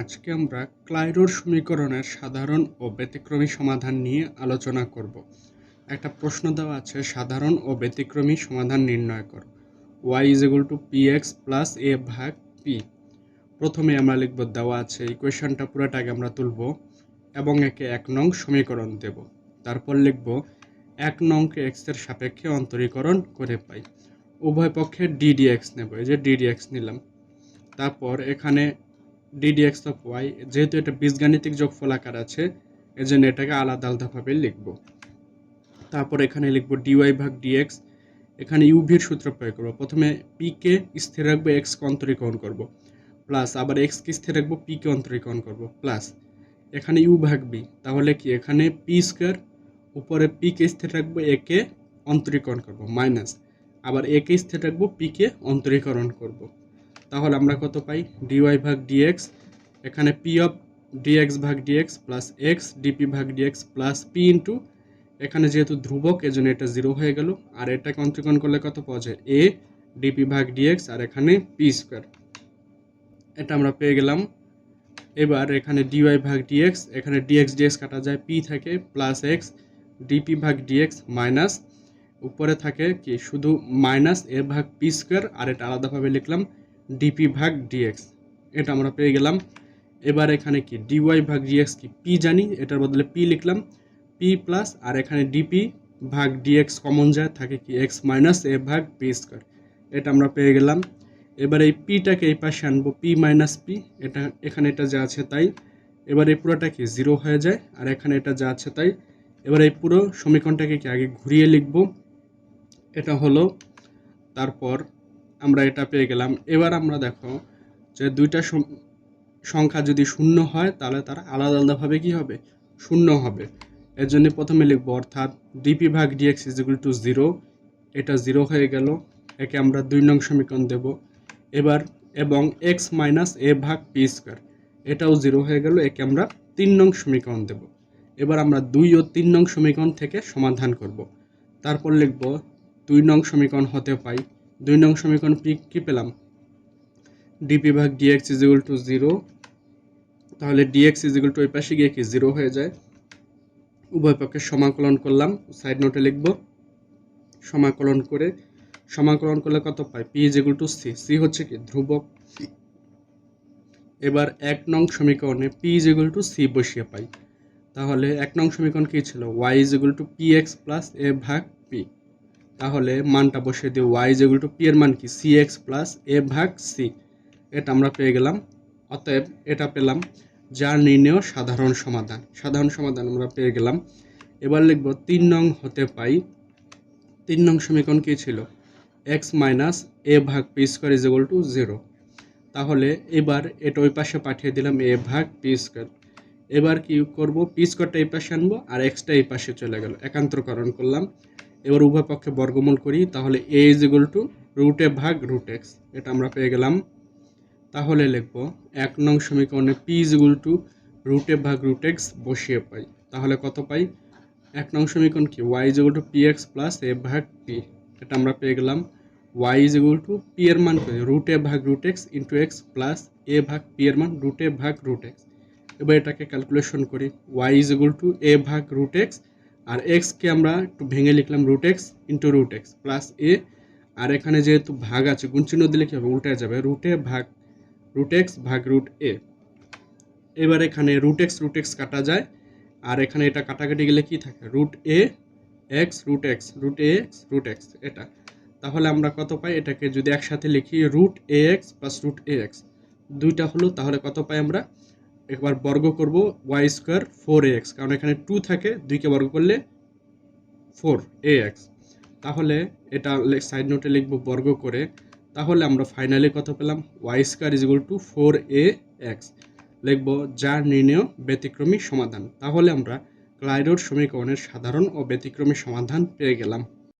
আজকে আমরা ক্লাইরোর সমীকরণের সাধারণ ও ব্যতিক্রমী সমাধান নিয়ে আলোচনা করব। একটা প্রশ্ন দেওয়া আছে, সাধারণ ও ব্যতিক্রমী সমাধান নির্ণয় কর। Y is equal to P X plus A ভাগ পি প্রথমে আমরা লিখব, দেওয়া আছে, ইকুয়েশনটা পুরোটাকে আমরা তুলব এবং একে এক নং সমীকরণ দেব। তারপর লিখব, এক নংকে এক্সের সাপেক্ষে অন্তরীকরণ করে পাই। উভয় পক্ষে ডিডিএক্স নেব, এই যে ডিডিএক্স নিলাম। তারপর এখানে ডিডিএক্স অফ ওয়াই যেহেতু এটা বীজগাণিতিক যোগফল আকার আছে, এজন্য এটাকে আলাদা আলাদাভাবে লিখব। তারপর এখানে লিখব ডিওয়াই ভাগ ডিএক্স এখানে ইউভির সূত্র প্রয়োগ করব। প্রথমে পিকে স্থির রাখব এক্সকে অন্তরীকরণ করব। প্লাস আবার এক্সকে স্থির রাখব পিকে অন্তরীকরণ করব। প্লাস এখানে ইউ ভাগ বি তাহলে কি এখানে পি স্কোয়ার উপরে পিকে স্থির রাখব একে অন্তরীকরণ করব মাইনাস আবার একে স্থির রাখব পিকে অন্তরীকরণ করব। তাহলে আমরা কত পাই? ডিওয়াই ভাগ ডিএক্স এখানে পি অফ ডিএক্স ভাগ ডিএক্স প্লাস এক্স ডিপি ভাগ ডিএক্স প্লাস পি ইন্টু এখানে যেহেতু ধ্রুবক, এজন্য এটা জিরো হয়ে গেল। আর এটা অন্তরীকরণ করলে কত পাওয়া যায়? এ ডিপি ভাগ ডিএক্স আর এখানে পি স্কোয়ার এটা আমরা পেয়ে গেলাম। এবার এখানে ডিওয়াই ভাগ ডিএক্স এখানে ডিএক্স ডিএক্স কাটা যায় পি থাকে প্লাস এক্স ডিপি ভাগ ডিএক্স মাইনাস উপরে থাকে কি? শুধু মাইনাস এ ভাগ পি স্কোয়ার আর এটা আলাদাভাবে লিখলাম। ডিপি ভাগ ডিএক্স এটা আমরা পেয়ে গেলাম। এবার এখানে কি? ডিওয়াই ভাগ ডিএক্স কি? পি জানি, এটার বদলে পি লিখলাম। পি প্লাস আর এখানে ডিপি ভাগ ডিএক্স কমন যায়, থাকে কি? এক্স মাইনাস এ ভাগ পি স্কোয়ার এটা আমরা পেয়ে গেলাম। এবার এই পিটাকে এই পাশে আনব পি মাইনাস পি এটা, এখানে এটা যা আছে তাই। এবার এই পুরোটা কি? জিরো হয়ে যায়, আর এখানে এটা যা আছে তাই। এবার এই পুরো সমীকরণটাকে কি আগে ঘুরিয়ে লিখব? এটা হলো, তারপর আমরা এটা পেয়ে গেলাম। এবার আমরা দেখো যে দুইটা সংখ্যা যদি শূন্য হয়, তাহলে তারা আলাদা আলাদাভাবে কি হবে? শূন্য হবে। এর জন্য প্রথমে লিখব, অর্থাৎ ডিপি ভাগ dx is equal to zero এটা জিরো হয়ে গেল। একে আমরা দুই নং সমীকরণ দেব। এবার, এবং এক্স মাইনাস এ ভাগ পি স্কোয়ার এটাও জিরো হয়ে গেল। একে আমরা তিন নং সমীকরণ দেব। এবার আমরা দুই ও তিন নং সমীকরণ থেকে সমাধান করব। তারপর লিখব, দুই নং সমীকরণ হতে পাই। দুই নং সমীকরণ কী পেলাম? ডিপি ভাগ dx is equal to zero তাহলে ডিএক্স ইজ ইকুয়াল টু ওই পাশে গিয়ে কি জিরো হয়ে যায়। উভয় পক্ষে সমাকলন করলাম সাইড নোটে লিখব, সমাকলন করে, সমাকলন করলে কত পাই? P is equal to C C হচ্ছে কি, ধ্রুবক। এবার এক নং সমীকরণে P is equal to C বসিয়ে পাই। তাহলে এক নং সমীকরণ কী ছিল? Y is equal to P X plus A ভাগ তাহলে মানটা বসিয়ে দিই ওয়াই ইকুয়াল টু পি এর মান কি? সি এক্স প্লাস এ ভাগ সি এটা আমরা পেয়ে গেলাম। অতএব এটা পেলাম যার নির্ণেয় সাধারণ সমাধান। সাধারণ সমাধান আমরা পেয়ে গেলাম। এবার লিখব তিন নং হতে পাই। তিন নং সমীকরণ কী ছিল? এক্স মাইনাস এ ভাগ P square is equal to zero তাহলে এবার এটা ওই পাশে পাঠিয়ে দিলাম এ ভাগ পি স্কোয়ার এবার কি করব? পি স্কোয়ারটা এই পাশে আনব আর এক্সটা এই পাশে চলে গেল। একান্তকরণ করলাম। এবার উভয় পক্ষে বর্গমূল করি, তাহলে A is equal to root A ভাগ রুট এক্স এটা আমরা পেয়ে গেলাম। তাহলে লিখব, এক নং সমীকরণে P is equal to root A ভাগ রুট এক্স বসিয়ে পাই। তাহলে কত পাই? এক নং সমীকরণ কি? Y is equal to P X plus A ভাগ পি এটা আমরা পেয়ে গেলাম। Y is equal to P এর মান রুট এ ভাগ root X into X plus A ভাগ পি এর মান রুট এ ভাগ রুট এক্স এবার এটাকে ক্যালকুলেশন করি। Y is equal to A ভাগ রুট এক্স আর এক্সকে আমরা একটু ভেঙে লিখলাম root X into root X plus A আর এখানে যেহেতু ভাগ আছে, গুণ চিহ্ন দিলে কি হবে? উল্টে যাবে। রুটে ভাগ রুট এক্স ভাগ রুট এ এবার এখানে রুট এক্স রুট এক্স কাটা যায়। আর এখানে এটা কাটাকাটি গেলে কি থাকে? Root A X root X root A X root X এটা। তাহলে আমরা কত পাই? এটাকে যদি একসাথে লিখি root A X plus root A X দুইটা হলো, তাহলে কত পাই আমরা? একবার বর্গ করব Y square four A X কারণ এখানে টু থাকে দুইকে বর্গ করলে ফোর এ এক্স তাহলে এটা সাইড নোটে লিখব বর্গ করে, তাহলে আমরা ফাইনালি কত পেলাম? Y square is equal to four A X লিখব যার নির্ণেয় ব্যতিক্রমী সমাধান। তাহলে আমরা ক্লাইডোর সমীকরণের সাধারণ ও ব্যতিক্রমী সমাধান পেয়ে গেলাম।